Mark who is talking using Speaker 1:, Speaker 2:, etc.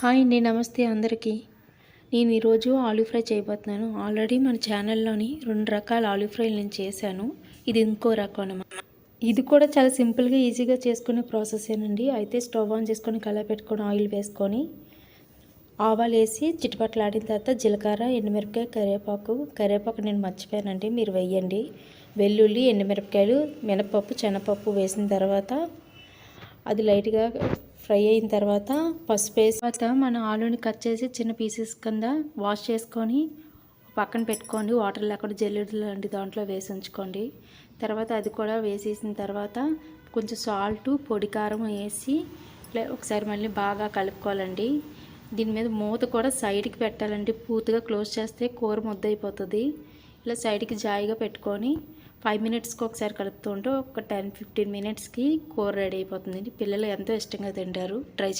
Speaker 1: Hi అండి నమస్తే అందరికీ. నేను ఈరోజు ఆలూ ఫ్రై చేయబోతున్నాను. ఆల్రెడీ మన ఛానల్లోని రెండు రకాల ఆలూ ఫ్రైలు నేను చేశాను. ఇది ఇంకో రకం అన్నమాట. ఇది కూడా చాలా సింపుల్గా ఈజీగా చేసుకునే ప్రాసెసేనండి అయితే స్టవ్ ఆన్ చేసుకొని కళా పెట్టుకొని ఆయిల్ వేసుకొని ఆవాలు వేసి చిట్టుపట్లాడిన తర్వాత జీలకర్ర ఎండుమిరపకాయ కరివేపాకు. కరివేపాకు నేను మర్చిపోయానండి మీరు వేయండి. వెల్లుల్లి ఎండుమిరపకాయలు మినపప్పు శనగపప్పు వేసిన తర్వాత అది లైట్గా ఫ్రై అయిన తర్వాత పసుపు వేసి తర్వాత మనం ఆలూని కట్ చేసి చిన్న పీసెస్ కింద వాష్ చేసుకొని పక్కన పెట్టుకోండి. వాటర్ లేకుండా జల్లెడు లాంటి దాంట్లో వేసి ఉంచుకోండి. తర్వాత అది కూడా వేసేసిన తర్వాత కొంచెం సాల్ట్ పొడి కారం వేసి ఒకసారి మళ్ళీ బాగా కలుపుకోవాలండి. దీని మీద మూత కూడా సైడ్కి పెట్టాలండి. పూర్తిగా క్లోజ్ చేస్తే కూర ముద్దయిపోతుంది. ఇలా సైడ్కి జాయిగా పెట్టుకొని ఫైవ్ మినిట్స్కి ఒకసారి కలుపుతూ ఉంటే ఒక టెన్ ఫిఫ్టీన్ మినిట్స్కి కూర రెడీ అయిపోతుంది పిల్లలు ఎంతో ఇష్టంగా తింటారు. ట్రై